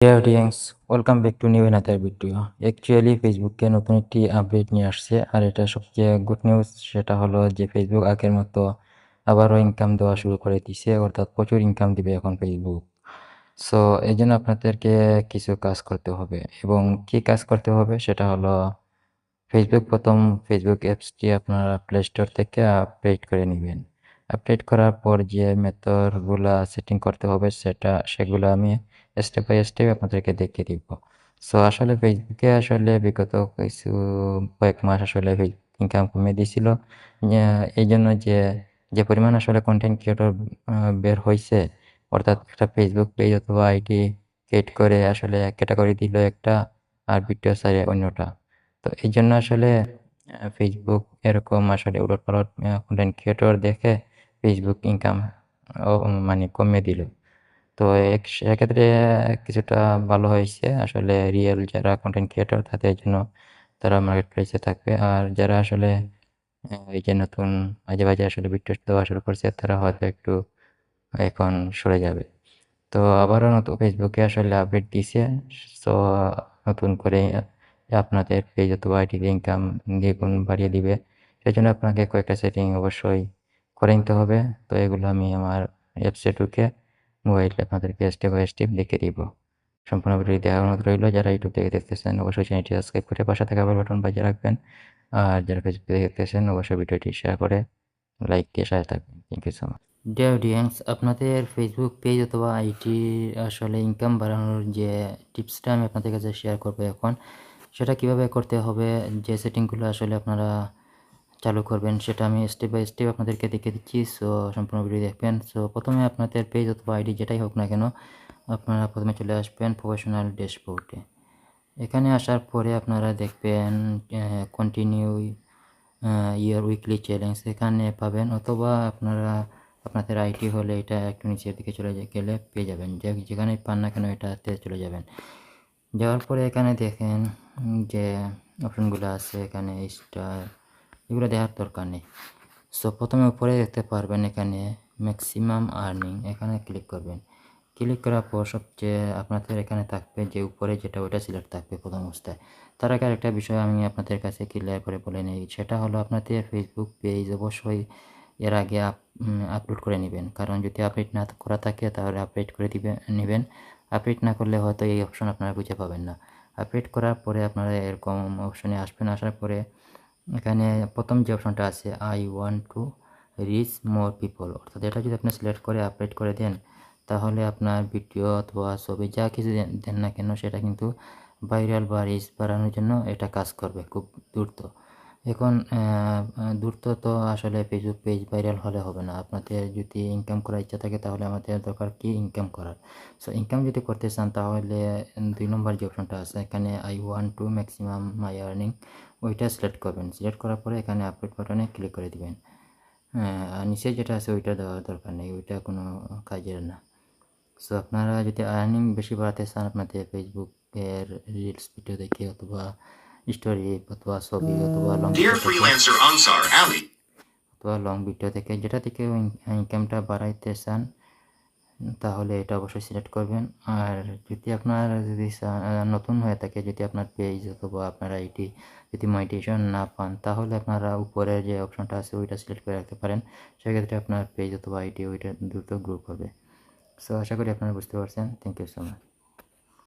Dear audience, welcome back to new another video. Actually ফেসবুকে নতুন একটি আপডেট নিয়ে আসছে আর এটা সবচেয়ে গুড নিউজ সেটা হলো যে ফেসবুক আগের মতো আবারও ইনকাম দেওয়া শুরু করে দিছে অর্থাৎ প্রচুর ইনকাম দিবে এখন ফেসবুক সো এই জন্য আপনাদেরকে কিছু কাজ করতে হবে এবং কি কাজ করতে হবে সেটা হলো ফেসবুক প্রথম ফেসবুক অ্যাপসটি আপনারা প্লে স্টোর থেকে আপডেট করে নেবেন আপডেট করার পর যে মেথডগুলো সেটিং করতে হবে সেটা সেগুলো আমি স্টেপ বাই স্টেপ আপনাদেরকে দেখিয়ে দিব। সো আসলে ফেসবুকে আসলে বিগত কিছু কয়েক মাস আসলে ইনকাম কমিয়ে দিয়েছিল এই জন্য যে যে পরিমাণ আসলে কন্টেন্ট ক্রিয়েটর বের হয়েছে অর্থাৎ একটা ফেসবুক পেজ অথবা আইডি ক্রিয়েট করে আসলে ক্যাটাগরি দিল একটা, আর ভিডিও সারে অন্যটা। তো এই জন্য আসলে ফেসবুক এরকম আসলে উলট পালট কন্টেন্ট ক্রিয়েটর দেখে ফেসবুক ইনকাম মানে কমিয়ে দিল। তো সেক্ষেত্রে কিছুটা ভালো হয়েছে। আসলে রিয়েল যারা কন্টেন্ট ক্রিয়েটর তাদের জন্য তারা মার্কেট প্লেসে থাকবে। আর যারা আসলে এই যে নতুন মাঝে মাঝে আসলে ভিডিও দেওয়া শুরু করছে, তারা হয়তো একটু এখন সরে যাবে। তো আবারও নতুন ফেসবুকে আসলে আপডেট দিছে। সো নতুন করে আপনাদের পেজ অথবা আইডিতে ইনকাম দ্বিগুণ বাড়িয়ে দিবে। সেই জন্য আপনাকে কয়েকটা সেটিং অবশ্যই করে নিতে হবে। তো এগুলো আমি আমার অ্যাপসে ঢুকে মোবাইলে আপনাদেরকে স্টেপ বাই স্টেপ দেখে দিব। সম্পূর্ণ ভিডিও দেওয়ার অনুরোধ রইল, যারা ইউটিউব থেকে দেখতেছেন অবশ্যই চ্যানেলটি সাবস্ক্রাইব করে পাশে থাকা বেল বাটন বাজিয়ে রাখবেন। আর যারা ফেসবুক থেকে দেখতেছেন অবশ্যই ভিডিওটি শেয়ার করে লাইক দিয়ে সাথে থাকবেন। Thank you so much dear audience আপনাদের ফেসবুক পেজ অথবা আইটি আসলে ইনকাম বাড়ানোর যে টিপসটা আমি আপনাদের কাছে শেয়ার করব এখন, সেটা কীভাবে করতে হবে, যে সেটিংগুলো আসলে আপনারা চালু করবেন, সেটা আমি স্টেপ বাই স্টেপ আপনাদেরকে দেখে দিচ্ছি। সো সম্পূর্ণ ভিডিও দেখবেন। সো প্রথমে আপনাদের পেজ অথবা আইডি যেটাই হোক না কেন, আপনারা প্রথমে চলে আসবেন প্রফেশনাল ড্যাশবোর্ডে এখানে আসার পরে আপনারা দেখবেন কন্টিনিউ ইয়ার উইকলি চ্যালেঞ্জ এখানে পাবেন, অথবা আপনারা, আপনাদের আইটি হলে এটা একটু নিচের দিকে চলে গেলে পেয়ে যাবেন। যেখানে পান না কেন, এটাতে চলে যাবেন। যাওয়ার পরে এখানে দেখেন যে অপশনগুলো আছে, এখানে স্টার এগুলো দেওয়ার দরকার নেই। সো প্রথমে উপরে দেখতে পারবেন এখানে ম্যাক্সিমাম আর্নিং এখানে ক্লিক করবেন। ক্লিক করার পর সবচেয়ে আপনাদের এখানে থাকবে যে উপরে যেটা ওটা সিলেক্ট থাকবে প্রথম অবস্থায়। তার আগে আরেকটা বিষয় আমি আপনাদের কাছে ক্লিয়ার করে বলে নিই। সেটা হলো আপনাদের ফেসবুক পেজ অবশ্যই এর আগে আপলোড করে নেবেন। কারণ যদি আপডেট না করা থাকে তাহলে আপডেট করে দিবে, নেবেন। আপডেট না করলে হয়তো এই অপশন আপনারা খুঁজে পাবেন না। আপডেট করার পরে আপনারা এরকম অপশনে আসবেন। আসার পরে এখানে প্রথম যে অপশনটা আছে I want to reach more people অর্থাৎ এটা যদি আপনি সিলেক্ট করে আপডেট করে দেন, তাহলে আপনার ভিডিও অথবা ছবি যা কিছু দেন না কেন সেটা কিন্তু ভাইরাল বা রিচ বাড়ানোর জন্য এটা কাজ করবে খুব দ্রুত। এখন দ্রুত তো আসলে ফেসবুক পেজ ভাইরাল হলে হবে না। আপনাদের যদি ইনকাম করার ইচ্ছা থাকে, তাহলে আমাদের দরকার কি ইনকাম করার? সো ইনকাম যদি করতে চান, তাহলে দুই নম্বর যে অপশনটা আছে, এখানে I want to maximum my earning ওইটা সিলেক্ট করবেন। সিলেক্ট করার পরে এখানে আপলোড বাটনে ক্লিক করে দিবেন। আর নিচে যেটা আছে ওইটা দেওয়ার দরকার নেই ওইটা কোনো কাজের না। সো আপনারা যদি আর্নিং বেশি বাড়াতে চান আপনাদের ফেসবুকের রিলস ভিডিও দেখে অথবা স্টোরি অথবা ছবি অথবা লং অথবা লং ভিডিও থেকে যেটা থেকে ইনকামটা বাড়াইতে চান তাহলে এটা অবশ্যই সিলেক্ট করবেন। আর যদি আপনার যদি নতুন হয়ে থাকে, যদি আপনার পেজ অথবা আপনার আইটি যদি মনিটেশন না পান, তাহলে আপনারা উপরে যে অপশনটা আছে, ওইটা সিলেক্ট করে রাখতে পারেন। সেক্ষেত্রে আপনার পেজ অথবা আইটি ওইটা দ্রুত গ্রুপ হবে। সো আশা করি আপনারা বুঝতে পারছেন। Thank you so much